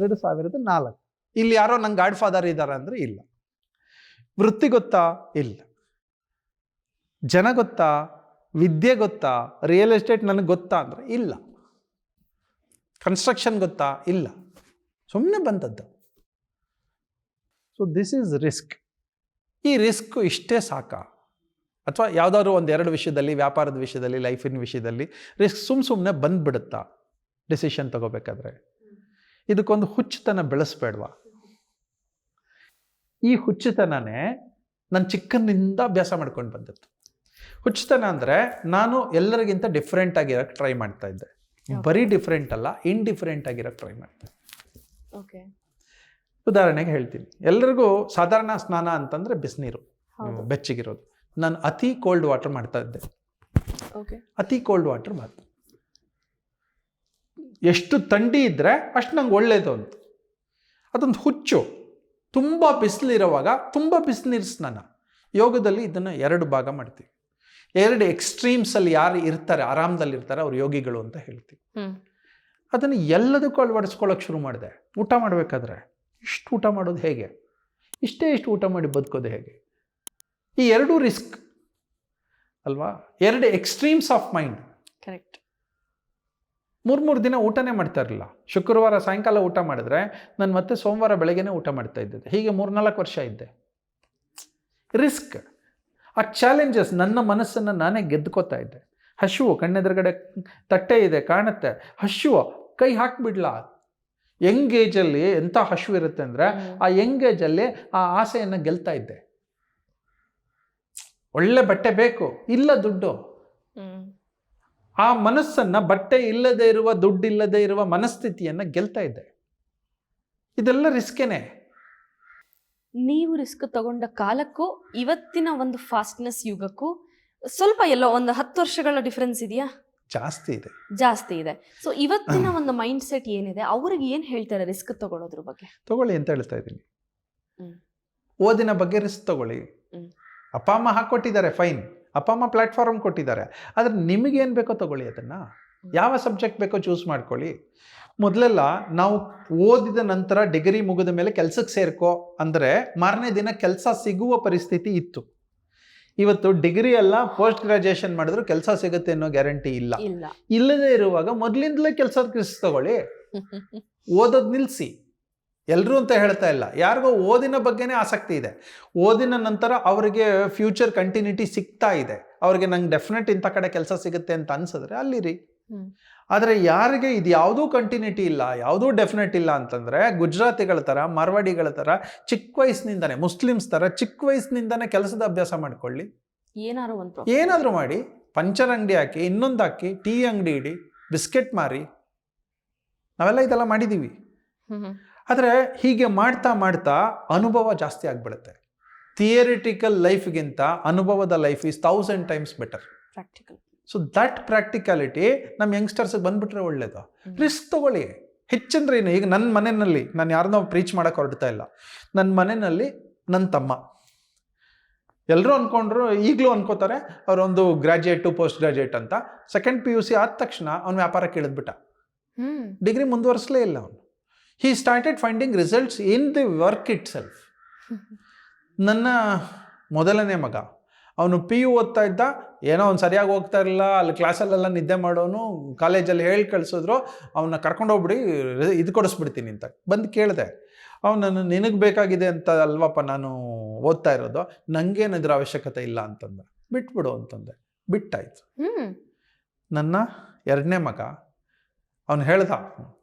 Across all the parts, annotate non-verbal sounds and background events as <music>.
ಎರಡು ಸಾವಿರದ ನಾಲ್ಕು. ಇಲ್ಲಿ ಯಾರೋ ನಂಗೆ ಗಾಡ್ ಫಾದರ್ ಇದ್ದಾರೆ ಅಂದ್ರೆ ಇಲ್ಲ. ವೃತ್ತಿ ಗೊತ್ತಾ? ಇಲ್ಲ. ಜನ ಗೊತ್ತಾ? ವಿದ್ಯೆ ಗೊತ್ತಾ? ರಿಯಲ್ ಎಸ್ಟೇಟ್ ನನಗೆ ಗೊತ್ತಾ ಅಂದರೆ ಇಲ್ಲ. ಕನ್ಸ್ಟ್ರಕ್ಷನ್ ಗೊತ್ತಾ? ಇಲ್ಲ. ಸುಮ್ಮನೆ ಬಂದದ್ದು. ಸೊ ದಿಸ್ ಈಸ್ ರಿಸ್ಕ್ ಈ ರಿಸ್ಕ್ ಇಷ್ಟೇ ಸಾಕಾ. ಅಥವಾ ಯಾವುದಾದ್ರು ಒಂದು ಎರಡು ವಿಷಯದಲ್ಲಿ, ವ್ಯಾಪಾರದ ವಿಷಯದಲ್ಲಿ ಲೈಫಿನ ವಿಷಯದಲ್ಲಿ ರಿಸ್ಕ್ ಸುಮ್ಮ ಸುಮ್ಮನೆ ಬಂದ್ಬಿಡುತ್ತಾ? ಡಿಸಿಷನ್ ತಗೋಬೇಕಾದ್ರೆ. ಇದಕ್ಕೊಂದು ಹುಚ್ಚುತನ ಬೆಳೆಸ್ಬೇಡ್ವಾ. ಈ ಹುಚ್ಚುತನನೇ ನನ್ನ ಚಿಕ್ಕನಿಂದ ಅಭ್ಯಾಸ ಮಾಡ್ಕೊಂಡು ಬಂದಿತ್ತು. ಹುಚ್ಚುತನ ಅಂದರೆ ನಾನು ಎಲ್ಲರಿಗಿಂತ ಡಿಫ್ರೆಂಟ್ ಆಗಿರೋಕ್ಕೆ ಟ್ರೈ ಮಾಡ್ತಾ ಇದ್ದೆ. ಬರೀ ಡಿಫ್ರೆಂಟ್ ಅಲ್ಲ ಇನ್ಡಿಫ್ರೆಂಟ್ ಆಗಿರೋಕ್ಕೆ ಟ್ರೈ ಮಾಡ್ತಾ ಓಕೆ ಉದಾಹರಣೆಗೆ ಹೇಳ್ತೀನಿ. ಎಲ್ಲರಿಗೂ ಸಾಧಾರಣ ಸ್ನಾನ ಅಂತಂದರೆ ಬಿಸಿನೀರು ಬೆಚ್ಚಗಿರೋದು. ನಾನು ಅತಿ ಕೋಲ್ಡ್ ವಾಟರ್ ಮಾಡ್ತಾ ಇದ್ದೆ. ಓಕೆ ಅತಿ ಕೋಲ್ಡ್ ವಾಟರ್ ಮಾತು ಎಷ್ಟು ಥಂಡಿ ಇದ್ದರೆ ಅಷ್ಟು ನಂಗೆ ಒಳ್ಳೇದು ಅಂತ. ಅದೊಂದು ಹುಚ್ಚು. ತುಂಬ ಬಿಸಿಲಿರುವಾಗ ತುಂಬ ಬಿಸಿನೀರು ಸ್ನಾನ. ಯೋಗದಲ್ಲಿ ಇದನ್ನು ಎರಡು ಭಾಗ ಮಾಡ್ತೀವಿ. ಎರಡು ಎಕ್ಸ್ಟ್ರೀಮ್ಸಲ್ಲಿ ಯಾರು ಇರ್ತಾರೆ ಆರಾಮದಲ್ಲಿ ಇರ್ತಾರೆ ಅವ್ರು ಯೋಗಿಗಳು ಅಂತ ಹೇಳ್ತೀವಿ. ಅದನ್ನು ಎಲ್ಲದಕ್ಕೂ ಅಳವಡಿಸ್ಕೊಳ್ಳೋಕೆ ಶುರು ಮಾಡಿದೆ. ಊಟ ಮಾಡಬೇಕಾದ್ರೆ ಇಷ್ಟು ಊಟ ಮಾಡೋದು ಹೇಗೆ? ಇಷ್ಟೇ ಇಷ್ಟು ಊಟ ಮಾಡಿ ಬದುಕೋದು ಹೇಗೆ? ಈ ಎರಡೂ ರಿಸ್ಕ್ ಅಲ್ವಾ? ಎರಡು ಎಕ್ಸ್ಟ್ರೀಮ್ಸ್ ಆಫ್ ಮೈಂಡ್. ಕರೆಕ್ಟ್. ಮೂರು ಮೂರು ದಿನ ಊಟನೇ ಮಾಡ್ತಾ ಇರಲಿಲ್ಲ. ಶುಕ್ರವಾರ ಸಾಯಂಕಾಲ ಊಟ ಮಾಡಿದ್ರೆ ನಾನು ಮತ್ತೆ ಸೋಮವಾರ ಬೆಳಗ್ಗೆನೇ ಊಟ ಮಾಡ್ತಾ ಇದ್ದೆ. ಹೀಗೆ ಮೂರ್ನಾಲ್ಕು ವರ್ಷ ಇದ್ದೆ. ರಿಸ್ಕ್. ಆ ಚಾಲೆಂಜಸ್ ನನ್ನ ಮನಸ್ಸನ್ನು ನಾನೇ ಗೆದ್ಕೋತಾ ಇದ್ದೆ. ಹಶುವು ಕಣ್ಣೆದುರುಗಡೆ ತಟ್ಟೆ ಇದೆ ಕಾಣುತ್ತೆ. ಹಶುವು ಕೈ ಹಾಕಿಬಿಡ್ಲಾ. ಯಂಗ್ ಏಜಲ್ಲಿ ಎಂಥ ಹಶು ಇರುತ್ತೆ ಅಂದರೆ ಆ ಯಂಗ್ ಏಜಲ್ಲಿ ಆ ಆಸೆಯನ್ನು ಗೆಲ್ತಾ ಇದ್ದೆ. ಒಳ್ಳೆ ಬಟ್ಟೆ ಬೇಕು ಇಲ್ಲ ದುಡ್ಡು. ಆ ಮನಸ್ಸನ್ನು ಬಟ್ಟೆ ಇಲ್ಲದೆ ಇರುವ ದುಡ್ಡಿಲ್ಲದೆ ಇರುವ ಮನಸ್ಥಿತಿಯನ್ನು ಗೆಲ್ತಾ ಇದೆ ಇದೆಲ್ಲ ರಿಸ್ಕೇನೆ. ನೀವು ರಿಸ್ಕ್ ತಗೊಂಡ ಕಾಲಕ್ಕೂ ಇವತ್ತಿನ ಒಂದು ಫಾಸ್ಟ್ನೆಸ್ ಯುಗಕ್ಕೂ ಸ್ವಲ್ಪ ಎಲ್ಲೋ ಒಂದು ಹತ್ತು ವರ್ಷಗಳ ಡಿಫ್ರೆನ್ಸ್ ಇದೆಯಾ? ಜಾಸ್ತಿ ಇದೆ. ಜಾಸ್ತಿ ಇದೆ. ಸೊ ಇವತ್ತಿನ ಒಂದು ಮೈಂಡ್ ಸೆಟ್ ಏನಿದೆ? ಅವ್ರಿಗೆ ಏನು ಹೇಳ್ತಾರೆ ರಿಸ್ಕ್ ತಗೊಳ್ಳೋದ್ರ ಬಗ್ಗೆ? ತಗೊಳ್ಳಿ ಅಂತ ಹೇಳ್ತಾ ಇದ್ದೀನಿ. ಓದಿನ ಬಗ್ಗೆ ರಿಸ್ಕ್ ತಗೊಳ್ಳಿ. ಅಪ್ಪ ಅಮ್ಮ ಹಾಕ್ಕೊಟ್ಟಿದ್ದಾರೆ ಫೈನ್. ಅಪ್ಪ ಅಮ್ಮ ಪ್ಲಾಟ್ಫಾರ್ಮ್ ಕೊಟ್ಟಿದ್ದಾರೆ. ಆದರೆ ನಿಮಗೇನು ಬೇಕೋ ತಗೊಳ್ಳಿ ಅದನ್ನು. ಯಾವ ಸಬ್ಜೆಕ್ಟ್ ಬೇಕೋ ಚೂಸ್ ಮಾಡ್ಕೊಳ್ಳಿ. ಮೊದಲೆಲ್ಲ ನಾವು ಓದಿದ ನಂತರ ಡಿಗ್ರಿ ಮುಗಿದ ಮೇಲೆ ಕೆಲಸಕ್ಕೆ ಸೇರ್ಕೋ ಅಂದರೆ ಮಾರನೇ ದಿನ ಕೆಲಸ ಸಿಗುವ ಪರಿಸ್ಥಿತಿ ಇತ್ತು. ಇವತ್ತು ಡಿಗ್ರಿ ಎಲ್ಲ ಪೋಸ್ಟ್ ಗ್ರಾಜುಯೇಷನ್ ಮಾಡಿದ್ರು ಕೆಲಸ ಸಿಗುತ್ತೆ ಅನ್ನೋ ಗ್ಯಾರಂಟಿ ಇಲ್ಲ. ಇಲ್ಲದೇ ಇರುವಾಗ ಮೊದಲಿಂದಲೇ ಕೆಲಸದ ತಗೊಳ್ಳಿ. <laughs> ಓದೋದು ನಿಲ್ಲಿಸಿ ಎಲ್ಲರೂ ಅಂತ ಹೇಳ್ತಾ ಇಲ್ಲ. ಯಾರಿಗೋ ಓದಿನ ಬಗ್ಗೆನೇ ಆಸಕ್ತಿ ಇದೆ. ಓದಿನ ನಂತರ ಅವರಿಗೆ ಫ್ಯೂಚರ್ ಕಂಟಿನ್ಯೂಟಿ ಸಿಗ್ತಾ ಇದೆ. ಅವ್ರಿಗೆ ನಂಗೆ ಡೆಫಿನೆಟ್ ಇಂಥ ಕಡೆ ಕೆಲಸ ಸಿಗುತ್ತೆ ಅಂತ ಅನ್ಸಿದ್ರೆ ಅಲ್ಲಿರಿ. ಆದರೆ ಯಾರಿಗೆ ಇದು ಯಾವುದೂ ಕಂಟಿನ್ಯೂಟಿ ಇಲ್ಲ ಯಾವುದೂ ಡೆಫಿನೆಟ್ ಇಲ್ಲ ಅಂತಂದರೆ ಗುಜರಾತಿಗಳ ಥರ ಮಾರ್ವಾಡಿಗಳ ಥರ ಚಿಕ್ಕ ವಯಸ್ಸಿನಿಂದನೇ ಮುಸ್ಲಿಮ್ಸ್ ಥರ ಚಿಕ್ಕ ವಯಸ್ಸಿನಿಂದನೇ ಕೆಲಸದ ಅಭ್ಯಾಸ ಮಾಡ್ಕೊಳ್ಳಿ. ಏನಾದರೂ ಒಂದು ಏನಾದರೂ ಮಾಡಿ ಪಂಚರ್ ಅಂಗಡಿ ಹಾಕಿ ಇನ್ನೊಂದು ಹಾಕಿ ಟೀ ಅಂಗಡಿ ಇಡಿ ಬಿಸ್ಕೆಟ್ ಮಾರಿ ನಾವೆಲ್ಲ ಇದೆಲ್ಲ ಮಾಡಿದ್ದೀವಿ ಆದರೆ ಹೀಗೆ ಮಾಡ್ತಾ ಮಾಡ್ತಾ ಅನುಭವ ಜಾಸ್ತಿ ಆಗಿಬಿಡುತ್ತೆ. ಥಿಯರಿಟಿಕಲ್ ಲೈಫ್ಗಿಂತ ಅನುಭವದ life is thousand times better practical so that practicality ನಮ್ಮ ಯಂಗ್ಸ್ಟರ್ಸ್ಗೆ ಬಂದ್ಬಿಟ್ರೆ ಒಳ್ಳೇದು. ರಿಸ್ಕ್ ತಗೊಳ್ಳಿ. ಹೆಚ್ಚಂದ್ರೆ ಏನು ಈಗ ನನ್ನ ಮನೆಯಲ್ಲಿ ನಾನು ಯಾರನ್ನೋ ಪ್ರೀಚ್ ಮಾಡೋಕೆ ಹೊರಡ್ತಾ ಇಲ್ಲ. ನನ್ನ ಮನೆಯಲ್ಲಿ ನನ್ನ ತಮ್ಮ. ಎಲ್ಲರೂ ಅಂದ್ಕೊಂಡ್ರು ಈಗಲೂ ಅನ್ಕೋತಾರೆ ಅವರೊಂದು ಗ್ರಾಜ್ಯುಯೇಟು ಪೋಸ್ಟ್ ಗ್ರಾಜ್ಯುಯೇಟ್ ಅಂತ. ಸೆಕೆಂಡ್ ಪಿ ಯು ಸಿ ಆದ ತಕ್ಷಣ ಅವ್ನು ವ್ಯಾಪಾರಕ್ಕೆ ಇಳಿದ್ಬಿಟ್ಟ ಡಿಗ್ರಿ ಮುಂದುವರಿಸಲೇ ಇಲ್ಲ ಅವನು. He started finding results in the work itself ನನ್ನ ಮೊದಲನೇ ಮಗ ಅವನು ಪಿ ಯು ಓದ್ತಾ ಇದ್ದ ಏನೋ ಅವ್ನು ಸರಿಯಾಗಿ ಹೋಗ್ತಾ ಇರಲಿಲ್ಲ ಅಲ್ಲಿ ಕ್ಲಾಸಲ್ಲೆಲ್ಲ ನಿದ್ದೆ ಮಾಡೋನು ಕಾಲೇಜಲ್ಲಿ ಹೇಳಿ ಕಳಿಸಿದ್ರು ಅವನ್ನ ಕರ್ಕೊಂಡೋಗ್ಬಿಡಿ ಇದು ಕೊಡಿಸ್ಬಿಡ್ತೀನಿ ಅಂತ ಬಂದು ಕೇಳಿದೆ. ಅವನನ್ನು ನಿನಗೆ ಬೇಕಾಗಿದೆ ಅಂತ ಅಲ್ವಪ್ಪ ನಾನು ಓದ್ತಾ ಇರೋದು ನನಗೇನು ಇದ್ರ ಅವಶ್ಯಕತೆ ಇಲ್ಲ ಅಂತಂದ. ಬಿಟ್ಬಿಡು ಅಂತಂದೆ. ಬಿಟ್ಟಾಯ್ತು. ನನ್ನ ಎರಡನೇ ಮಗ ಅವ್ನು ಹೇಳ್ದ,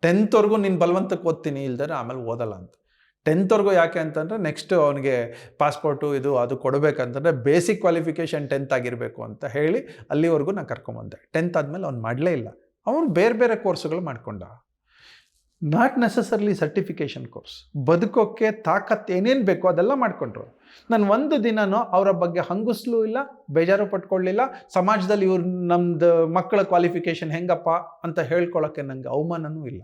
ಟೆಂತ್ವರೆಗೂ ನಿನ್ನ ಬಲವಂತಕ್ಕೆ ಓದ್ತೀನಿ ಇಲ್ದರೆ ಆಮೇಲೆ ಓದಲ್ಲ ಅಂತ. ಟೆಂತ್ವರೆಗೂ ಯಾಕೆ ಅಂತಂದರೆ ನೆಕ್ಸ್ಟ್ ಅವನಿಗೆ ಪಾಸ್ಪೋರ್ಟು ಇದು ಅದು ಕೊಡಬೇಕಂತಂದರೆ ಬೇಸಿಕ್ ಕ್ವಾಲಿಫಿಕೇಷನ್ ಟೆಂತ್ ಆಗಿರಬೇಕು ಅಂತ ಹೇಳಿ ಅಲ್ಲಿವರೆಗೂ ನಾನು ಕರ್ಕೊಂಬಂದೆ. ಟೆಂತ್ ಆದಮೇಲೆ ಅವ್ನು ಮಾಡಲೇ ಇಲ್ಲ. ಅವನು ಬೇರೆ ಬೇರೆ ಕೋರ್ಸುಗಳು ಮಾಡ್ಕೊಂಡ. ನಾಟ್ ನೆಸಸರ್ಲಿ ಸರ್ಟಿಫಿಕೇಷನ್ ಕೋರ್ಸ್ ಬದುಕೋಕ್ಕೆ ತಾಕತ್ತು ಏನೇನು ಬೇಕೋ ಅದೆಲ್ಲ ಮಾಡಿಕೊಂಡ್ರು. ನಾನು ಒಂದು ದಿನನೂ ಅವರ ಬಗ್ಗೆ ಹಂಗುಸ್ಲೂ ಇಲ್ಲ ಬೇಜಾರು ಪಟ್ಕೊಳ್ಳಿಲ್ಲ. ಸಮಾಜದಲ್ಲಿ ಇವ್ರು ನಮ್ದು ಮಕ್ಕಳ ಕ್ವಾಲಿಫಿಕೇಷನ್ ಹೆಂಗಪ್ಪ ಅಂತ ಹೇಳ್ಕೊಳ್ಳೋಕ್ಕೆ ನನಗೆ ಅವಮಾನನೂ ಇಲ್ಲ.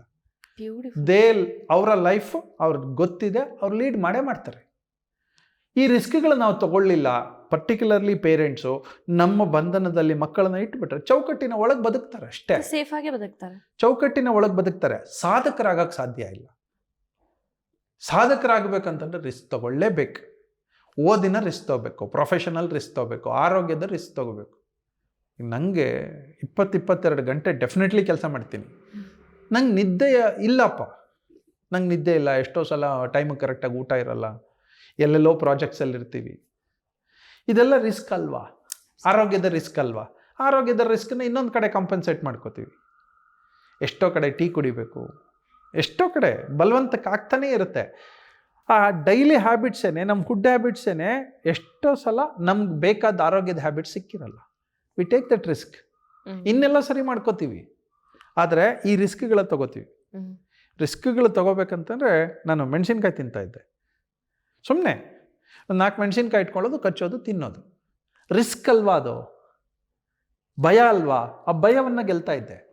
ದೇಲ್ ದೇ ಅವರ ಲೈಫ್ ಅವ್ರಿಗೆ ಗೊತ್ತಿದೆ ಅವ್ರು ಲೀಡ್ ಮಾಡೇ ಮಾಡ್ತಾರೆ. ಈ ರಿಸ್ಕ್ಗಳು ನಾವು ತಗೊಳ್ಳಿಲ್ಲ ಪರ್ಟಿಕ್ಯುಲರ್ಲಿ ಪೇರೆಂಟ್ಸು ನಮ್ಮ ಬಂಧನದಲ್ಲಿ ಮಕ್ಕಳನ್ನ ಇಟ್ಬಿಟ್ರೆ ಚೌಕಟ್ಟಿನ ಒಳಗೆ ಬದುಕ್ತಾರೆ ಅಷ್ಟೇ. ಸೇಫ್ ಆಗಿ ಬದುಕ್ತಾರೆ. ಚೌಕಟ್ಟಿನ ಒಳಗೆ ಬದುಕ್ತಾರೆ. ಸಾಧಕರಾಗಕ್ಕೆ ಸಾಧ್ಯ ಇಲ್ಲ. ಸಾಧಕರಾಗಬೇಕಂತಂದ್ರೆ ರಿಸ್ಕ್ ತಗೊಳ್ಳೇಬೇಕು. ಓದಿನ ರಿಸ್ಕ್ ತಗೋಬೇಕು ಪ್ರೊಫೆಷನಲ್ ರಿಸ್ಕ್ ತಗೋಬೇಕು ಆರೋಗ್ಯದ ರಿಸ್ಕ್ ತಗೋಬೇಕು. ನನಗೆ ಇಪ್ಪತ್ತು ಇಪ್ಪತ್ತೆರಡು ಗಂಟೆ ಡೆಫಿನೆಟ್ಲಿ ಕೆಲಸ ಮಾಡ್ತೀನಿ. ನಂಗೆ ನಿದ್ದೆ ಇಲ್ಲಪ್ಪ. ನಂಗೆ ನಿದ್ದೆ ಇಲ್ಲ. ಎಷ್ಟೋ ಸಲ ಟೈಮಿಗೆ ಕರೆಕ್ಟಾಗಿ ಊಟ ಇರಲ್ಲ. ಎಲ್ಲೆಲ್ಲೋ ಪ್ರಾಜೆಕ್ಟ್ಸಲ್ಲಿ ಇರ್ತೀವಿ ಇದೆಲ್ಲ ರಿಸ್ಕ್ ಅಲ್ವಾ? ಆರೋಗ್ಯದ ರಿಸ್ಕ್ ಅಲ್ವಾ? ಆರೋಗ್ಯದ ರಿಸ್ಕ್ನ ಇನ್ನೊಂದು ಕಡೆ ಕಾಂಪನ್ಸೇಟ್ ಮಾಡ್ಕೋತೀವಿ. ಎಷ್ಟೋ ಕಡೆ ಟೀ ಕುಡಿಬೇಕು ಎಷ್ಟೋ ಕಡೆ ಬಲವಂತಕ್ಕೆ ಆಗ್ತಾನೇ ಇರುತ್ತೆ. ಆ ಡೈಲಿ ಹ್ಯಾಬಿಟ್ಸೇನೆ ನಮ್ಮ ಫುಡ್ ಹ್ಯಾಬಿಟ್ಸೇನೆ ಎಷ್ಟೋ ಸಲ ನಮ್ಗೆ ಬೇಕಾದ ಆರೋಗ್ಯದ ಹ್ಯಾಬಿಟ್ ಸಿಕ್ಕಿರಲ್ಲ. ವಿ ಟೇಕ್ ದಟ್ ರಿಸ್ಕ್ ಇನ್ನೆಲ್ಲ ಸರಿ ಮಾಡ್ಕೋತೀವಿ. ಆದರೆ ಈ ರಿಸ್ಕ್ಗಳ ತಗೋತೀವಿ. ರಿಸ್ಕ್ಗಳು ತಗೋಬೇಕಂತಂದರೆ ನಾನು ಮೆಣಸಿನ್ಕಾಯಿ ತಿಂತಾ ಇದ್ದೆ. ಸುಮ್ಮನೆ ನಾಲ್ಕು ಮೆಣಸಿನ್ಕಾಯಿ ಇಟ್ಕೊಳ್ಳೋದು ಕಚ್ಚೋದು ತಿನ್ನೋದು. ರಿಸ್ಕ್ ಅಲ್ವಾ ಅದು? ಭಯ ಅಲ್ವಾ? ಆ ಭಯವನ್ನು ಗೆಲ್ತಾ ಇದ್ದೆ.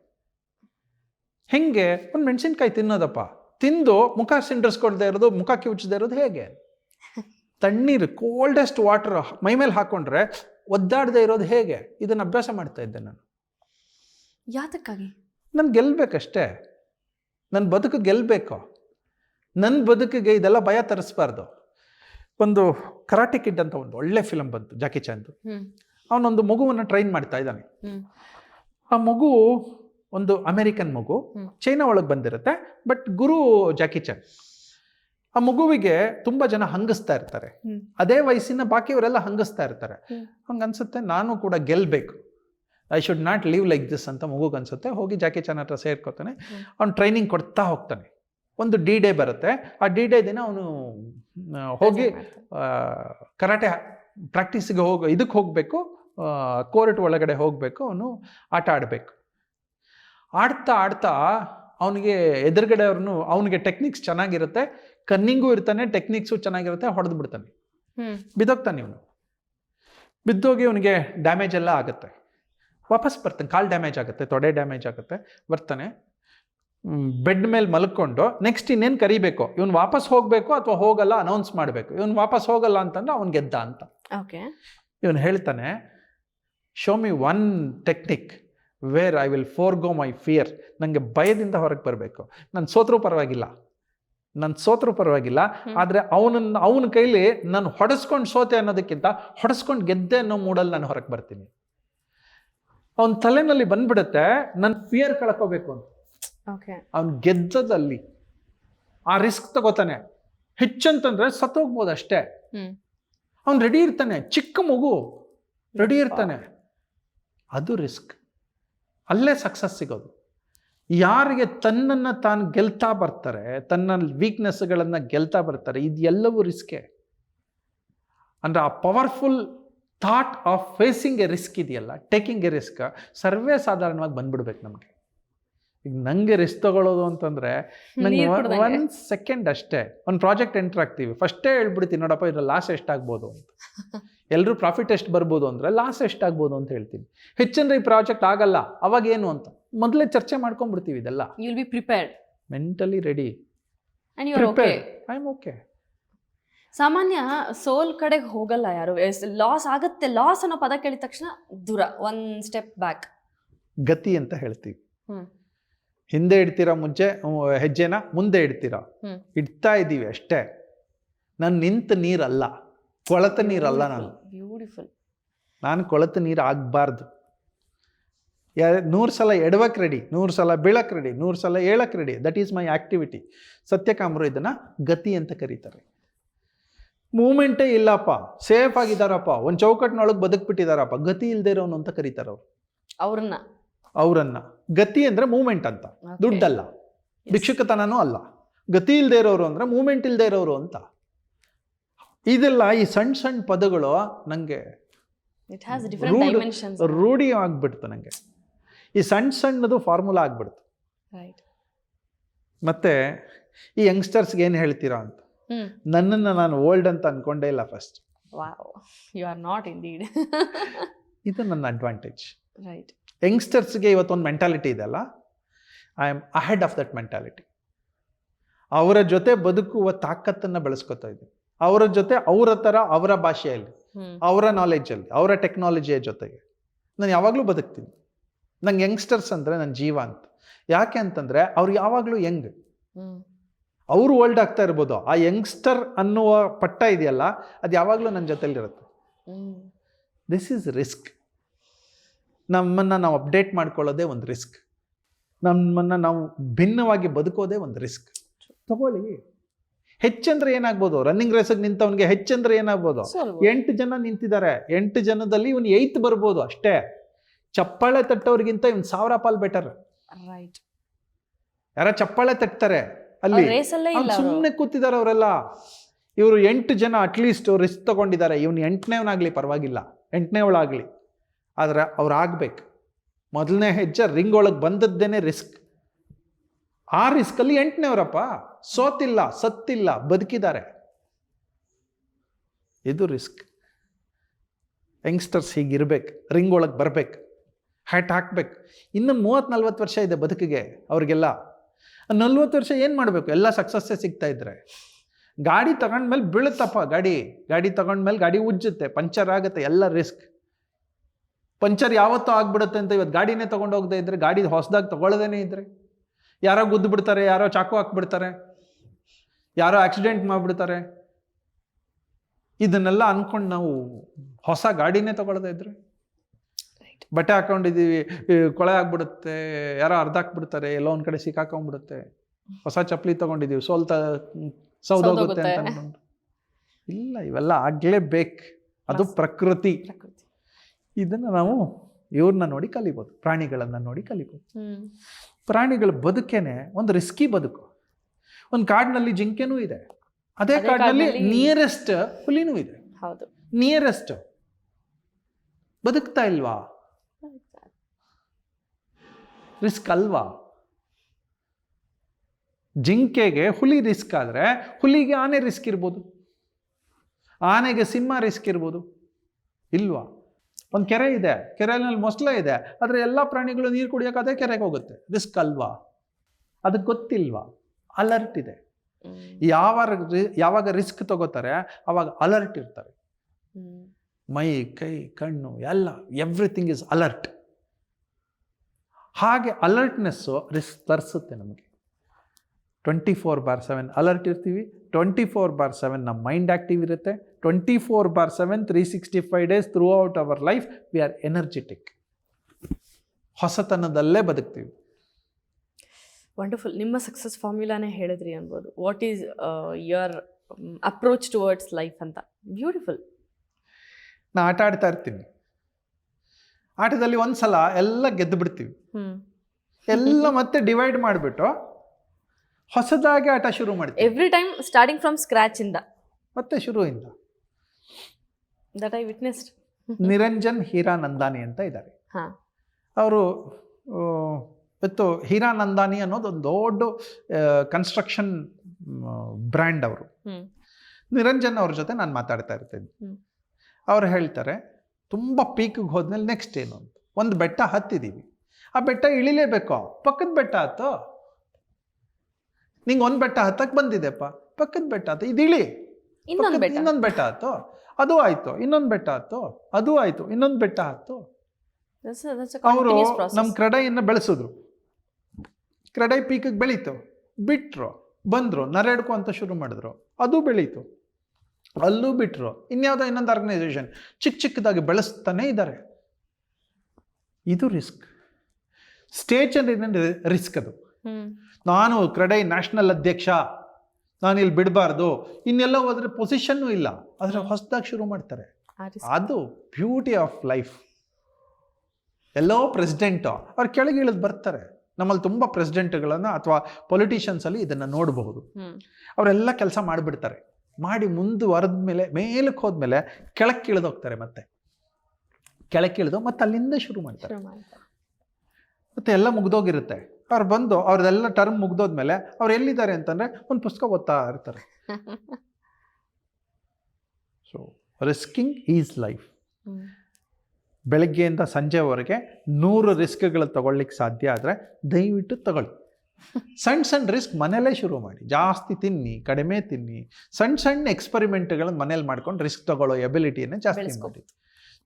ಹೆಂಗೆ? ಒಂದು ಮೆಣಸಿನ್ಕಾಯಿ ತಿನ್ನೋದಪ್ಪ. ತಿಂದು ಮುಖ ಸಿಂಡರ್ಸ್ಕೊಳ್ದೆ ಇರೋದು ಮುಖ ಕಿವುಚದೇ ಇರೋದು ಹೇಗೆ? ತಣ್ಣೀರು ಕೋಲ್ಡೆಸ್ಟ್ ವಾಟರ್ ಮೈ ಮೇಲೆ ಹಾಕೊಂಡ್ರೆ ಒದ್ದಾಡದೆ ಇರೋದು ಹೇಗೆ? ಇದನ್ನು ಅಭ್ಯಾಸ ಮಾಡ್ತಾ ಇದ್ದೆ ನಾನು. ಯಾತಕ್ಕಾಗಿ? ನಾನು ಗೆಲ್ಲಬೇಕಷ್ಟೇ ನನ್ನ ಬದುಕು ಗೆಲ್ಲಬೇಕು ನನ್ನ ಬದುಕಿಗೆ ಇದೆಲ್ಲ ಭಯ ತರಿಸ್ಬಾರ್ದು. ಒಂದು ಕರಾಟೆ ಕಿಡ್ ಅಂತ ಒಂದು ಒಳ್ಳೆ ಫಿಲಮ್ ಬಂತು ಜಾಕಿ ಚಾಂದ್ ಅವನೊಂದು ಮಗುವನ್ನು ಟ್ರೈನ್ ಮಾಡ್ತಾ ಇದ್ದಾನೆ. ಆ ಮಗು ಒಂದು ಅಮೆರಿಕನ್ ಮಗು. ಚೈನಾ ಒಳಗೆ ಬಂದಿರುತ್ತೆ ಬಟ್ ಗುರು ಜಾಕಿ ಚಾನ್. ಆ ಮಗುವಿಗೆ ತುಂಬಾ ಜನ ಹಂಗಿಸ್ತಾ ಇರ್ತಾರೆ. ಅದೇ ವಯಸ್ಸಿನ ಬಾಕಿಯವರೆಲ್ಲ ಹಂಗಿಸ್ತಾ ಇರ್ತಾರೆ. ಹಂಗ ಹಂಗೆ ಅನ್ಸುತ್ತೆ ನಾನು ಕೂಡ ಗೆಲ್ಬೇಕು. I should not leave like this ಅಂತ ಮಗುಗೆ ಅನ್ಸುತ್ತೆ ಹೋಗಿ ಜಾಕಿ ಚಾನ್ ಹತ್ರ ಸೇರ್ಕೋತಾನೆ. ಅವ್ನು ಟ್ರೈನಿಂಗ್ ಕೊಡ್ತಾ ಹೋಗ್ತಾನೆ. ಒಂದು ಡಿ ಡೇ ಬರುತ್ತೆ. ಆ ಡಿ ಡೇ ದಿನ ಅವನು ಹೋಗಿ ಕರಾಟೆ ಪ್ರಾಕ್ಟೀಸಿಗೆ ಹೋಗ ಇದಕ್ಕೆ ಹೋಗಬೇಕು ಕೋರ್ಟ್ ಒಳಗಡೆ ಹೋಗಬೇಕು ಅವನು ಆಟ ಆಡಬೇಕು. ಆಡ್ತಾ ಆಡ್ತಾ ಅವನಿಗೆ ಎದುರುಗಡೆ ಅವ್ರನ್ನು ಅವನಿಗೆ ಟೆಕ್ನಿಕ್ಸ್ ಚೆನ್ನಾಗಿರುತ್ತೆ ಕನ್ನಿಂಗೂ ಇರ್ತಾನೆ ಟೆಕ್ನಿಕ್ಸು ಚೆನ್ನಾಗಿರುತ್ತೆ ಹೊಡೆದು ಬಿಡ್ತಾನೆ. ಬಿದ್ದೋಗ್ತಾನೆ ಇವನು. ಬಿದ್ದೋಗಿ ಅವನಿಗೆ ಡ್ಯಾಮೇಜ್ ಎಲ್ಲ ಆಗುತ್ತೆ. ವಾಪಸ್ ಬರ್ತಾನೆ ಕಾಲು ಡ್ಯಾಮೇಜ್ ಆಗುತ್ತೆ ತೊಡೆ ಡ್ಯಾಮೇಜ್ ಆಗುತ್ತೆ ಬರ್ತಾನೆ. ಬೆಡ್ ಮೇಲೆ ಮಲ್ಕೊಂಡು ನೆಕ್ಸ್ಟ್ ಇನ್ನೇನು ಕರಿಬೇಕು? ಇವನು ವಾಪಸ್ ಹೋಗಬೇಕು ಅಥವಾ ಹೋಗಲ್ಲ ಅನೌನ್ಸ್ ಮಾಡಬೇಕು? ಇವನು ವಾಪಸ್ ಹೋಗಲ್ಲ ಅಂತಂದ್ರೆ ಅವ್ನು ಗೆದ್ದ ಅಂತ. ಓಕೆ ಇವನು ಹೇಳ್ತಾನೆ show me one technique where I will forgo my fear ನನಗೆ ಭಯದಿಂದ ಹೊರಗೆ ಬರಬೇಕು. ನಾನು ಸೋತ್ರೂ ಪರವಾಗಿಲ್ಲ. ನನ್ನ ಸೋತ್ರೂ ಪರವಾಗಿಲ್ಲ. ಆದರೆ ಅವನನ್ನು ಅವನ ಕೈಲಿ ನಾನು ಹೊಡೆಸ್ಕೊಂಡು ಸೋತೆ ಅನ್ನೋದಕ್ಕಿಂತ ಹೊಡೆಸ್ಕೊಂಡು ಗೆದ್ದೆ ಅನ್ನೋ ಮೂಡಲ್ಲಿ ನಾನು ಹೊರಗೆ ಬರ್ತೀನಿ. ಅವನ ತಲೆನಲ್ಲಿ ಬಂದ್ಬಿಡುತ್ತೆ ನನ್ನ ಫಿಯರ್ ಕಳ್ಕೋಬೇಕು ಅಂತ. ಅವ್ನು ಗೆದ್ದದಲ್ಲಿ ಆ ರಿಸ್ಕ್ ತಗೋತಾನೆ. ಹೆಚ್ಚಂತಂದ್ರೆ ಸತ್ತೋಗ್ಬೋದು ಅಷ್ಟೇ. ಅವನು ಅವ್ನು ರೆಡಿ ಇರ್ತಾನೆ. ಚಿಕ್ಕ ಮಗು ರೆಡಿ ಇರ್ತಾನೆ. ಅದು ರಿಸ್ಕ್ ಅಲ್ಲೇ ಸಕ್ಸಸ್ ಸಿಗೋದು. ಯಾರಿಗೆ ತನ್ನನ್ನು ತಾನು ಗೆಲ್ತಾ ಬರ್ತಾರೆ ತನ್ನ ವೀಕ್ನೆಸ್ಗಳನ್ನು ಗೆಲ್ತಾ ಬರ್ತಾರೆ ಇದೆಲ್ಲವೂ ರಿಸ್ಕೆ ಅಂದರೆ ಆ powerful thought of facing a risk ಇದೆಯಲ್ಲ ಟೇಕಿಂಗ್ ಎ ರಿಸ್ಕ್ ಸರ್ವೇ ಸಾಧಾರಣವಾಗಿ ಬಂದ್ಬಿಡ್ಬೇಕು ನಮಗೆ. ಈಗ ನನಗೆ ರಿಸ್ಕ್ ತಗೊಳ್ಳೋದು ಅಂತಂದ್ರೆ ನಂಗೆ ಒನ್ ಸೆಕೆಂಡ್ ಅಷ್ಟೇ ಒಂದು ಪ್ರಾಜೆಕ್ಟ್ ಎಂಟರ್ ಆಗ್ತೀವಿ. ಫಸ್ಟೇ ಹೇಳ್ಬಿಡ್ತೀನಿ ನೋಡಪ್ಪ ಇದ್ರ ಲಾಸ್ ಎಷ್ಟಾಗ್ಬೋದು ಅಂತ. <laughs> ಎಲ್ಲರೂ ಪ್ರಾಫಿಟ್ ಎಷ್ಟು ಬರ್ಬೋದು ಅಂದ್ರೆ ಲಾಸ್ ಎಷ್ಟಾಗ್ಬೋದು ಅಂತ ಹೇಳ್ತೀನಿ. ಹೆಚ್ಚಂದ್ರೆ ಈ ಪ್ರಾಜೆಕ್ಟ್ ಆಗಲ್ಲ ಅವಾಗ ಏನು ಅಂತ. ಮೊದಲೇ ಚರ್ಚೆ ಮಾಡ್ಕೊಂಡ್ಬಿಡ್ತೀವಿ ಇದೆಲ್ಲ. You will be prepared mentally ready prepared I am okay ಸಾಮಾನ್ಯ ಸೋಲ್ ಕಡೆಗೆ ಹೋಗಲ್ಲ ಯಾರು. ಲಾಸ್ ಆಗತ್ತೆ ಲಾಸ್ ಅನ್ನೋ ಪದ ಕೇಳಿದ ತಕ್ಷಣ ದೂರ ಒನ್ ಸ್ಟೆಪ್ ಬ್ಯಾಕ್ ಗತಿ ಅಂತ ಹೇಳ್ತೀವಿ. ಹಿಂದೆ ಇಡ್ತೀರಾ ಮುಂಚೆ ಹೆಜ್ಜೆನ ಮುಂದೆ ಇಡ್ತೀರಾ. ಇಡ್ತಾ ಇದ್ದೀವಿ ಅಷ್ಟೇ. ನಾನು ನಿಂತ ನೀರಲ್ಲ ಕೊಳತ ನೀರಲ್ಲ ನಾನು. ಬ್ಯೂಟಿಫುಲ್ ನಾನು ಕೊಳತ ನೀರು ಆಗಬಾರ್ದು. ನೂರು ಸಲ ಎಡವಕ್ಕೆ ರೆಡಿ ನೂರು ಸಲ ಬೀಳಕ್ಕೆ ರೆಡಿ ನೂರು ಸಲ ಏಳಕ್ಕೆ ready that is my activity ಸತ್ಯಕಾಮರು ಇದನ್ನು ಗತಿ ಅಂತ ಕರೀತಾರೆ. ಮೂಮೆಂಟೇ ಇಲ್ಲಪ್ಪ. ಸೇಫ್ ಆಗಿದ್ದಾರಪ್ಪ ಒಂದು ಚೌಕಟ್ಟಿನೊಳಗೆ ಬದುಕ್ಬಿಟ್ಟಿದಾರಪ್ಪ. ಗತಿ ಇಲ್ಲದೆ ಇರೋನು ಅಂತ ಕರೀತಾರೆ ಅವರು ಅವ್ರನ್ನ. ಅವರನ್ನು. ಗತಿ ಅಂದ್ರೆ ಮೂಮೆಂಟ್ ಅಂತ. ದುಡ್ಡಲ್ಲ. ಭಿಕ್ಷುಕತನನೂ ಅಲ್ಲ. ಗತಿ ಇಲ್ಲದೆ ಇರೋರು ಅಂದ್ರೆ ಮೂಮೆಂಟ್ ಇಲ್ಲದೆ ಇರೋರು ಅಂತ. ಇದೆಲ್ಲ ಈ ಸಣ್ಣ ಸಣ್ಣ ಪದಗಳು ನನಗೆ ರೂಢಿ ಆಗ್ಬಿಡ್ತು ನನಗೆ ಈ ಸಣ್ಣ ಸಣ್ಣದು ಫಾರ್ಮುಲಾ ಆಗ್ಬಿಡ್ತು. ರೈಟ್ ಮತ್ತೆ ಈ ಯಂಗ್ಸ್ಟರ್ಸ್ಗೆ ಏನು ಹೇಳ್ತೀರಾ ಅಂತ. ನನ್ನನ್ನು ನಾನು ಓಲ್ಡ್ ಅಂತ ಅನ್ಕೊಂಡೇ ಇಲ್ಲ ಫಸ್ಟ್ ಯು ಆರ್ ನಾಟ್ ಇದು ನನ್ನ ಅಡ್ವಾಂಟೇಜ್ ರೈಟ್ ಯಂಗ್ಸ್ಟರ್ಸ್ಗೆ ಇವತ್ತೊಂದು ಮೆಂಟಾಲಿಟಿ ಇದೆ ಅಲ್ಲ I am ahead of that mentality ಅವರ ಜೊತೆ ಬದುಕುವ ತಾಕತ್ತನ್ನು ಬೆಳೆಸ್ಕೊತಾ ಇದ್ದೀನಿ. ಅವರ ಜೊತೆ ಅವರ ಥರ ಅವರ ಭಾಷೆಯಲ್ಲಿ ಅವರ ನಾಲೆಜಲ್ಲಿ ಅವರ ಟೆಕ್ನಾಲಜಿಯ ಜೊತೆಗೆ. ನಾನು ಯಾವಾಗಲೂ ಬದುಕ್ತೀನಿ. ನಂಗೆ ಯಂಗ್ಸ್ಟರ್ಸ್ ಅಂದರೆ ನನ್ನ ಜೀವ ಅಂತ. ಯಾಕೆ ಅಂತಂದರೆ ಅವ್ರು ಯಾವಾಗಲೂ ಯಂಗ್. ಅವರು ಓಲ್ಡ್ ಆಗ್ತಾ ಇರ್ಬೋದು. ಆ ಯಂಗ್ಸ್ಟರ್ ಅನ್ನುವ ಪಟ್ಟ ಇದೆಯಲ್ಲ ಅದು ಯಾವಾಗಲೂ ನನ್ನ ಜೊತೆಲಿರುತ್ತೆ. ದಿಸ್ ಈಸ್ ರಿಸ್ಕ್ ನಮ್ಮನ್ನು ನಾವು ಅಪ್ಡೇಟ್ ಮಾಡ್ಕೊಳ್ಳೋದೇ ಒಂದು ರಿಸ್ಕ್. ನಮ್ಮನ್ನು ನಾವು ಭಿನ್ನವಾಗಿ ಬದುಕೋದೇ ಒಂದು ರಿಸ್ಕ್. ತಗೊಳ್ಳಿ. ಹೆಚ್ಚಂದ್ರೆ ಏನಾಗ್ಬೋದು? ರನ್ನಿಂಗ್ ರೇಸಿಗೆ ನಿಂತವನಿಗೆ ಹೆಚ್ಚಂದ್ರೆ ಏನಾಗ್ಬೋದು? ಎಂಟು ಜನ ನಿಂತಿದ್ದಾರೆ ಎಂಟು ಜನದಲ್ಲಿ ಇವನು ಏಯ್ತ್ ಬರ್ಬೋದು ಅಷ್ಟೇ. ಚಪ್ಪಾಳೆ ತಟ್ಟೋರಿಗಿಂತ ಇವನು ಸಾವಿರ ಪಾಲ್ ಬೆಟರ್ ರೈಟ್ ಯಾರ ಚಪ್ಪಾಳೆ ತಟ್ತಾರೆ ಅಲ್ಲಿ. ಸುಮ್ಮನೆ ಕೂತಿದ್ದಾರೆ ಅವರೆಲ್ಲ. ಇವರು ಎಂಟು ಜನ ಅಟ್ಲೀಸ್ಟ್ ರಿಸ್ಕ್ ತಗೊಂಡಿದ್ದಾರೆ ಇವನು ಎಂಟನೇವನಾಗ್ಲಿ ಪರವಾಗಿಲ್ಲ. ಎಂಟನೇವಳಾಗಲಿ ಆದರೆ ಅವ್ರು ಆಗ್ಬೇಕು. ಮೊದಲನೇ ಹೆಜ್ಜೆ ರಿಂಗ್ ಒಳಗೆ ಬಂದದ್ದೇನೆ ರಿಸ್ಕ್. ಆ ರಿಸ್ಕಲ್ಲಿ ಎಂಟನೇವರಪ್ಪ ಸೋತಿಲ್ಲ, ಸತ್ತಿಲ್ಲ, ಬದುಕಿದ್ದಾರೆ. ಇದು ರಿಸ್ಕ್. ಯಂಗ್ಸ್ಟರ್ಸ್ ಹೀಗಿರ್ಬೇಕು, ರಿಂಗ್ ಒಳಗೆ ಬರಬೇಕು, ಹ್ಯಾಟ್ ಹಾಕ್ಬೇಕು. ಇನ್ನು ಮೂವತ್ತು ನಲ್ವತ್ತು ವರ್ಷ ಇದೆ ಬದುಕಿಗೆ ಅವ್ರಿಗೆಲ್ಲ. ನಲ್ವತ್ತು ವರ್ಷ ಏನು ಮಾಡಬೇಕು? ಎಲ್ಲ ಸಕ್ಸಸ್ಸೇ ಸಿಗ್ತಾ ಇದ್ರೆ. ಗಾಡಿ ತಗೊಂಡ್ಮೇಲೆ ಬೀಳುತ್ತಪ್ಪ ಗಾಡಿ. ಗಾಡಿ ತಗೊಂಡ್ಮೇಲೆ ಗಾಡಿ ಉಜ್ಜುತ್ತೆ, ಪಂಚರ್ ಆಗುತ್ತೆ, ಎಲ್ಲ ರಿಸ್ಕ್. ಪಂಚರ್ ಯಾವತ್ತೂ ಆಗ್ಬಿಡುತ್ತೆ ಅಂತ ಇವತ್ತು ಗಾಡಿನೇ ತೊಗೊಂಡೋಗದೆ ಇದ್ದರೆ ಗಾಡಿ ಹೊಸದಾಗಿ ತೊಗೊಳ್ಳೋದೇ ಇದ್ರೆ. ಯಾರೋ ಗುದ್ದು ಬಿಡ್ತಾರೆ ಯಾರೋ ಚಾಕು ಹಾಕ್ಬಿಡ್ತಾರೆ ಯಾರೋ ಆಕ್ಸಿಡೆಂಟ್ ಮಾಡಿಬಿಡ್ತಾರೆ. ಇದನ್ನೆಲ್ಲ ಅನ್ಕೊಂಡು ನಾವು ಹೊಸ ಗಾಡಿನೇ ತಗೊಳ್ಳೋದೇ ಇದ್ರೆ. ಬಟ್ಟೆ ಹಾಕೊಂಡಿದ್ದೀವಿ ಕೊಳೆ ಆಗ್ಬಿಡುತ್ತೆ ಯಾರೋ ಅರ್ಧ ಹಾಕ್ಬಿಡ್ತಾರೆ ಎಲ್ಲೋ ಒಂದು ಕಡೆ ಸಿಕ್ಕಾಕೊಂಡ್ಬಿಡುತ್ತೆ. ಹೊಸ ಚಪ್ಪಲಿ ತೊಗೊಂಡಿದ್ದೀವಿ ಸೋಲ್ತ ಸೌದೋಗುತ್ತೆ ಅಂತ. ಇಲ್ಲ ಇವೆಲ್ಲ ಆಗಲೇಬೇಕು. ಅದು ಪ್ರಕೃತಿ. ಇದನ್ನು ನಾವು ಇವ್ರನ್ನ ನೋಡಿ ಕಲಿಬೋದು ಪ್ರಾಣಿಗಳನ್ನು ನೋಡಿ ಕಲಿಬೋದು. ಪ್ರಾಣಿಗಳ ಬದುಕೇನೆ ಒಂದು ರಿಸ್ಕಿ ಬದುಕು. ಒಂದು ಕಾಡಿನಲ್ಲಿ ಜಿಂಕೆನೂ ಇದೆ. ಅದೇ ಅದೇ ಕಾಡಿನಲ್ಲಿ ನಿಯರೆಸ್ಟ್ ಹುಲಿನೂ ಇದೆ. ಹೌದು. ನಿಯರೆಸ್ಟ್ ಬದುಕ್ತಾ ಇಲ್ವಾ? ರಿಸ್ಕ್ ಅಲ್ವಾ? ಜಿಂಕೆಗೆ ಹುಲಿ ರಿಸ್ಕ್ ಆದರೆ ಹುಲಿಗೆ ಆನೆ ರಿಸ್ಕ್ ಇರ್ಬೋದು. ಆನೆಗೆ ಸಿಂಹ ರಿಸ್ಕ್ ಇರ್ಬೋದು. ಇಲ್ವಾ? ಒಂದು ಕೆರೆ ಇದೆ ಕೆರೆಯಲ್ಲಿ ಮೊಸಳೆ ಇದೆ ಆದರೆ ಎಲ್ಲ ಪ್ರಾಣಿಗಳು ನೀರು ಕುಡಿಯೋಕೆ ಅದೇ ಕೆರೆಗೆ ಹೋಗುತ್ತೆ. ರಿಸ್ಕ್ ಅಲ್ವಾ ಅದಕ್ಕೆ ಗೊತ್ತಿಲ್ವಾ? ಅಲರ್ಟ್ ಇದೆ. ಯಾವಾಗ ಯಾವಾಗ ರಿಸ್ಕ್ ತಗೋತಾರೆ ಅವಾಗ ಅಲರ್ಟ್ ಇರ್ತಾರೆ. ಮೈ ಕೈ ಕಣ್ಣು ಎಲ್ಲ ಎವ್ರಿಥಿಂಗ್ ಇಸ್ ಅಲರ್ಟ್ ಹಾಗೆ ಅಲರ್ಟ್ನೆಸ್ಸು ರಿಸ್ಕ್ ತರಿಸುತ್ತೆ ನಮಗೆ. Twenty four by seven alert ಇರ್ತೀವಿ ಟ್ವೆಂಟಿ ಫೋರ್ ಬಾರ್ ಸೆವೆನ್ ನಮ್ಮ ಮೈಂಡ್ ಆ್ಯಕ್ಟಿವ್ ಇರುತ್ತೆ. Twenty four by seven three sixty five days throughout our life we are energetic ಹೊಸತನದಲ್ಲೇ ಬದುಕ್ತೀವಿ. ವಂಡರ್ಫುಲ್ ನಿಮ್ಮ ಸಕ್ಸಸ್ ಫಾರ್ಮ್ಯುಲಾನೇ ಹೇಳಿದ್ರಿ ಅನ್ಬೋದು. What is your approach towards life ಅಂತ? Beautiful ನಾ ಆಟ ಆಡ್ತಾ ಇರ್ತೀನಿ. ಆಟದಲ್ಲಿ ಒಂದು ಸಲ ಎಲ್ಲ ಗೆದ್ದು ಬಿಡ್ತೀವಿ. ಎಲ್ಲ ಮತ್ತೆ ಡಿವೈಡ್ ಮಾಡಿಬಿಟ್ಟು ಹೊಸದಾಗಿ ಆಟ ಶುರು ಮಾಡ್ತೀವಿ. Every time starting from scratch ಇಂದ. ಮತ್ತೆ ಶುರುವಿಂದ. That I witnessed Niranjan Hiranandani ಅಂತ ಇದ್ದಾರೆ. <laughs> ಅವರು ಇವತ್ತು ಹೀರಾನಂದಾನಿ ಅನ್ನೋದು ಒಂದು ದೊಡ್ಡ ಕನ್ಸ್ಟ್ರಕ್ಷನ್ ಬ್ರ್ಯಾಂಡ್ ಅವರು. ನಿರಂಜನ್ ಅವ್ರ ಜೊತೆ ನಾನು ಮಾತಾಡ್ತಾ ಇರ್ತೀನಿ. ಅವ್ರು ಹೇಳ್ತಾರೆ ತುಂಬ ಪೀಕಿಗೆ ಹೋದ್ಮೇಲೆ ನೆಕ್ಸ್ಟ್ ಏನು ಅಂತ. ಒಂದು ಬೆಟ್ಟ ಹತ್ತಿದ್ದೀವಿ ಆ ಬೆಟ್ಟ ಇಳಿಲೇಬೇಕು. ಪಕ್ಕದ ಬೆಟ್ಟ ಹತ್ತೋ? ನಿಂಗೆ ಒಂದು ಬೆಟ್ಟ ಹತ್ತಕ್ಕೆ ಬಂದಿದೆಪ್ಪ. ಪಕ್ಕದ ಬೆಟ್ಟ ಹತ್ತು. ಇದು ಇಳಿ. ಇನ್ನೊಂದು ಬೆಟ್ಟ. ಇನ್ನೊಂದು ಬೆಟ್ಟ ಹತ್ತು? ಅದು ಆಯ್ತು ಇನ್ನೊಂದು ಬೆಟ್ಟ ಹತ್ತು ಅದು ಆಯ್ತು ಇನ್ನೊಂದು ಬೆಟ್ಟ ಹತ್ತು ಅವರು. ನಮ್ಮ ಕ್ರೆಡೆಯನ್ನು ಬೆಳೆಸಿದ್ರು. ಕ್ರೆಡೈ ಪೀಕಿಗೆ ಬೆಳೀತು ಬಿಟ್ರು ಬಂದರು ನರೇಡ್ಕೋ ಅಂತ ಶುರು ಮಾಡಿದ್ರು ಅದು ಬೆಳೀತು. ಅಲ್ಲೂ ಬಿಟ್ರು ಇನ್ಯಾವುದೋ ಇನ್ನೊಂದು ಆರ್ಗನೈಸೇಷನ್ ಚಿಕ್ಕ ಚಿಕ್ಕದಾಗಿ ಬೆಳೆಸ್ತಾನೆ ಇದ್ದಾರೆ ಇದು ರಿಸ್ಕ್ ಸ್ಟೇಜಲ್ಲಿ ರಿಸ್ಕ್ ಅದು. ನಾನು ಕ್ರೆಡೈ ನ್ಯಾಷನಲ್ ಅಧ್ಯಕ್ಷ ನಾನು ಇಲ್ಲಿ ಬಿಡಬಾರ್ದು. ಇನ್ನೆಲ್ಲ ಹೋದ್ರೆ ಪೊಸಿಷನ್ನು ಇಲ್ಲ. ಆದರೆ ಹೊಸದಾಗಿ ಶುರು ಮಾಡ್ತಾರೆ. ಅದು ಬ್ಯೂಟಿ ಆಫ್ ಲೈಫ್ ಎಲ್ಲೋ ಪ್ರೆಸಿಡೆಂಟು ಅವ್ರು ಕೆಳಗೆ ಇಳಿದು ಬರ್ತಾರೆ. ನಮ್ಮಲ್ಲಿ ತುಂಬ ಪ್ರೆಸಿಡೆಂಟ್ಗಳನ್ನು ಅಥವಾ ಪೊಲಿಟಿಷಿಯನ್ಸಲ್ಲಿ ಇದನ್ನು ನೋಡಬಹುದು. ಅವರೆಲ್ಲ ಕೆಲಸ ಮಾಡಿಬಿಡ್ತಾರೆ. ಮಾಡಿ ಮುಂದುವರೆದ ಮೇಲೆ ಮೇಲಕ್ಕೆ ಹೋದ್ಮೇಲೆ ಕೆಳಕ್ಕೆ ಇಳಿದೋಗ್ತಾರೆ ಮತ್ತೆ. ಕೆಳಕ್ಕೆ ಇಳಿದು ಮತ್ತೆ ಅಲ್ಲಿಂದ ಶುರು ಮಾಡ್ತಾರೆ. ಮತ್ತೆ ಎಲ್ಲ ಮುಗ್ದೋಗಿರುತ್ತೆ. ಅವ್ರು ಬಂದು ಅವ್ರದೆಲ್ಲ ಟರ್ಮ್ ಮುಗ್ದೋದ್ಮೇಲೆ ಅವ್ರು ಎಲ್ಲಿದ್ದಾರೆ ಅಂತಂದರೆ ಒಂದು ಪುಸ್ತಕ ಓದ್ತಾ ಇರ್ತಾರೆ. So risking is life. ಬೆಳಗ್ಗೆಯಿಂದ ಸಂಜೆವರೆಗೆ ನೂರು ರಿಸ್ಕ್ಗಳು ತಗೊಳ್ಳಿಕ್ಕೆ ಸಾಧ್ಯ ಆದರೆ ದಯವಿಟ್ಟು ತಗೊಳ್ಳಿ. ಸಣ್ಣ ಸಣ್ಣ ರಿಸ್ಕ್ ಮನೇಲೇ ಶುರು ಮಾಡಿ. ಜಾಸ್ತಿ ತಿನ್ನಿ ಕಡಿಮೆ ತಿನ್ನಿ. ಸಣ್ಣ ಸಣ್ಣ ಎಕ್ಸ್ಪೆರಿಮೆಂಟ್ಗಳನ್ನ ಮನೇಲಿ ಮಾಡ್ಕೊಂಡು ರಿಸ್ಕ್ ತಗೊಳ್ಳೋ ಎಬಿಲಿಟಿಯನ್ನು ಜಾಸ್ತಿ. ಮಾಡಿ.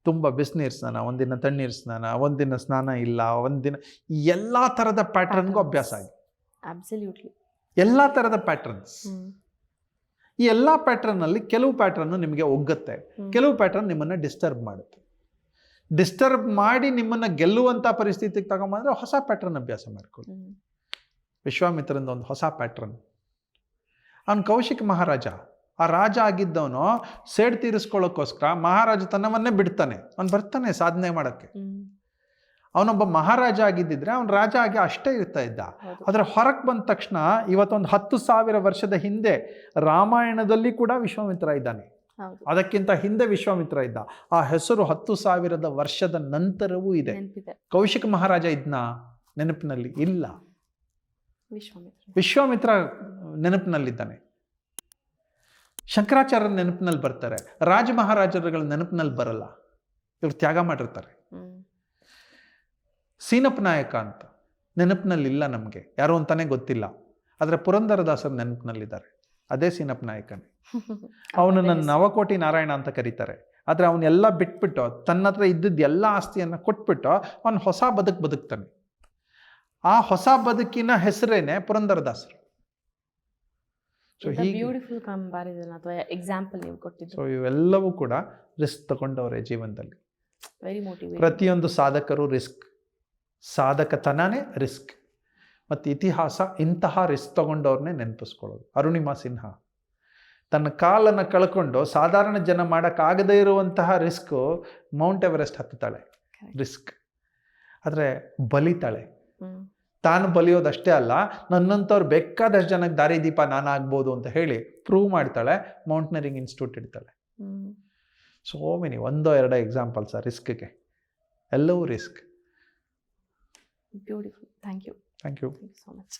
ತುಂಬ ಬಿಸಿನೀರು ಸ್ನಾನ ಒಂದಿನ ತಣ್ಣೀರು ಸ್ನಾನ ಒಂದಿನ ಸ್ನಾನ ಇಲ್ಲ ಒಂದಿನ ಎಲ್ಲ ಥರದ ಪ್ಯಾಟ್ರನ್ಗೂ ಅಭ್ಯಾಸ ಆಗಿ ಅಬ್ಸಲ್ಯೂಟ್ಲಿ ಎಲ್ಲ ಥರದ ಪ್ಯಾಟ್ರನ್ಸ್ ಈ ಎಲ್ಲ ಪ್ಯಾಟ್ರನ್ನಲ್ಲಿ ಕೆಲವು ಪ್ಯಾಟ್ರನ್ನು ನಿಮಗೆ ಒಗ್ಗುತ್ತೆ. ಕೆಲವು ಪ್ಯಾಟ್ರನ್ ನಿಮ್ಮನ್ನು ಡಿಸ್ಟರ್ಬ್ ಮಾಡುತ್ತೆ. ಡಿಸ್ಟರ್ಬ್ ಮಾಡಿ ನಿಮ್ಮನ್ನು ಗೆಲ್ಲುವಂಥ ಪರಿಸ್ಥಿತಿಗೆ ತಗೊಂಬಂದ್ರೆ ಹೊಸ ಪ್ಯಾಟ್ರನ್ ಅಭ್ಯಾಸ ಮಾಡ್ಕೊಳ್ಳಿ. ವಿಶ್ವಾಮಿತ್ರಂದ ಒಂದು ಹೊಸ ಪ್ಯಾಟ್ರನ್ ಅವನು ಕೌಶಿಕ್ ಮಹಾರಾಜ ಆ ರಾಜ ಆಗಿದ್ದವನು ಸೇಡ್ ತೀರಿಸ್ಕೊಳ್ಳೋಕ್ಕೋಸ್ಕರ ಮಹಾರಾಜ ತನ್ನವನ್ನೇ ಬಿಡ್ತಾನೆ. ಅವನು ಬರ್ತಾನೆ ಸಾಧನೆ ಮಾಡೋಕ್ಕೆ. ಅವನೊಬ್ಬ ಮಹಾರಾಜ ಆಗಿದ್ದಿದ್ರೆ ಅವನು ರಾಜ ಆಗಿ ಅಷ್ಟೇ ಇರ್ತಾ ಇದ್ದ. ಆದರೆ ಹೊರಗೆ ಬಂದ ತಕ್ಷಣ ಇವತ್ತೊಂದು ಹತ್ತು ಸಾವಿರ ವರ್ಷದ ಹಿಂದೆ ರಾಮಾಯಣದಲ್ಲಿ ಕೂಡ ವಿಶ್ವಾಮಿತ್ರ ಇದ್ದಾನೆ. ಅದಕ್ಕಿಂತ ಹಿಂದೆ ವಿಶ್ವಾಮಿತ್ರ ಇದ್ದ. ಆ ಹೆಸರು ಹತ್ತು ಸಾವಿರದ ವರ್ಷದ ನಂತರವೂ ಇದೆ. ಕೌಶಿಕ ಮಹಾರಾಜ ಇದ್ನ ನೆನಪಿನಲ್ಲಿ ಇಲ್ಲ. ವಿಶ್ವಾಮಿತ್ರ ನೆನಪಿನಲ್ಲಿದ್ದಾನೆ. ಶಂಕರಾಚಾರ್ಯರ ನೆನಪಿನಲ್ಲಿ ಬರ್ತಾರೆ. ರಾಜ ಮಹಾರಾಜರುಗಳ ನೆನಪಿನಲ್ಲಿ ಬರಲ್ಲ. ಇವ್ರು ತ್ಯಾಗ ಮಾಡಿರ್ತಾರೆ. ಸೀನಪ್ಪ ನಾಯಕ ಅಂತ ನೆನಪಿನಲ್ಲಿ ಇಲ್ಲ ನಮಗೆ. ಯಾರು ಅಂತಾನೆ ಗೊತ್ತಿಲ್ಲ. ಆದರೆ ಪುರಂದರದಾಸರ ನೆನಪಿನಲ್ಲಿದ್ದಾರೆ. ಅದೇ ಸೀನಪ್ಪ ನಾಯಕನೇ. <laughs> ಅವನು ನನ್ನ ನವಕೋಟಿ ನಾರಾಯಣ ಅಂತ ಕರೀತಾರೆ. ಆದರೆ ಅವನ್ನೆಲ್ಲ ಬಿಟ್ಬಿಟ್ಟು ತನ್ನ ಹತ್ರ ಇದ್ದಿದ್ದ ಎಲ್ಲ ಆಸ್ತಿಯನ್ನು ಕೊಟ್ಬಿಟ್ಟು ಅವನು ಹೊಸ ಬದುಕು ಬದುಕ್ತಾನೆ. ಆ ಹೊಸ ಬದುಕಿನ ಹೆಸರೇನೆ ಪುರಂದರದಾಸರು. ಸೊ ಬ್ಯೂಟಿಫುಲ್ ಕಂಪ್ಯಾರಿಸನ್ ಅಥವಾ ಎಕ್ಸಾಂಪಲ್ ನೀವು ಕೊಟ್ಟಿದ್ದು. ಸೊ ಇವೆಲ್ಲವೂ ಕೂಡ ರಿಸ್ಕ್ ತಗೊಂಡವ್ರೆ ಜೀವನದಲ್ಲಿ. ವೆರಿ ಮೋಟಿವೇಟ್ ಪ್ರತಿಯೊಂದು ಸಾಧಕರು ರಿಸ್ಕ್ ಸಾಧಕತನನೇ ರಿಸ್ಕ್ ಮತ್ತು ಇತಿಹಾಸ ಇಂತಹ ರಿಸ್ಕ್ ತಗೊಂಡವ್ರನ್ನೇ ನೆನಪಿಸ್ಕೊಳ್ಳೋದು. ಅರುಣಿಮಾ ಸಿನ್ಹಾ. ತನ್ನ ಕಾಲನ್ನು ಕಳ್ಕೊಂಡು ಸಾಧಾರಣ ಜನ ಮಾಡೋಕ್ಕಾಗದೇ ಇರುವಂತಹ ರಿಸ್ಕ್ ಮೌಂಟ್ ಎವರೆಸ್ಟ್ ಹತ್ತುತ್ತಾಳೆ. ರಿಸ್ಕ್ ಆದರೆ ಬಲಿತಾಳೆ. ತಾನು ಬಲಿಯೋದಷ್ಟೇ ಅಲ್ಲ ನನ್ನಂಥವ್ರು ಬೇಕಾದಷ್ಟು ಜನಕ್ಕೆ ದಾರಿದೀಪ ನಾನಾಗ್ಬೋದು ಅಂತ ಹೇಳಿ ಪ್ರೂವ್ ಮಾಡ್ತಾಳೆ ಮೌಂಟನರಿಂಗ್ ಇನ್ಸ್ಟಿಟ್ಯೂಟ್ ಇಡ್ತಾಳೆ. ಸೋ ಮೆನಿ ಒಂದೋ ಎರಡೋ ಎಕ್ಸಾಂಪಲ್ ಸರ್ ರಿಸ್ಕ್ಗೆ ಎಲ್ಲವೂ risk beautiful thank you thank you so much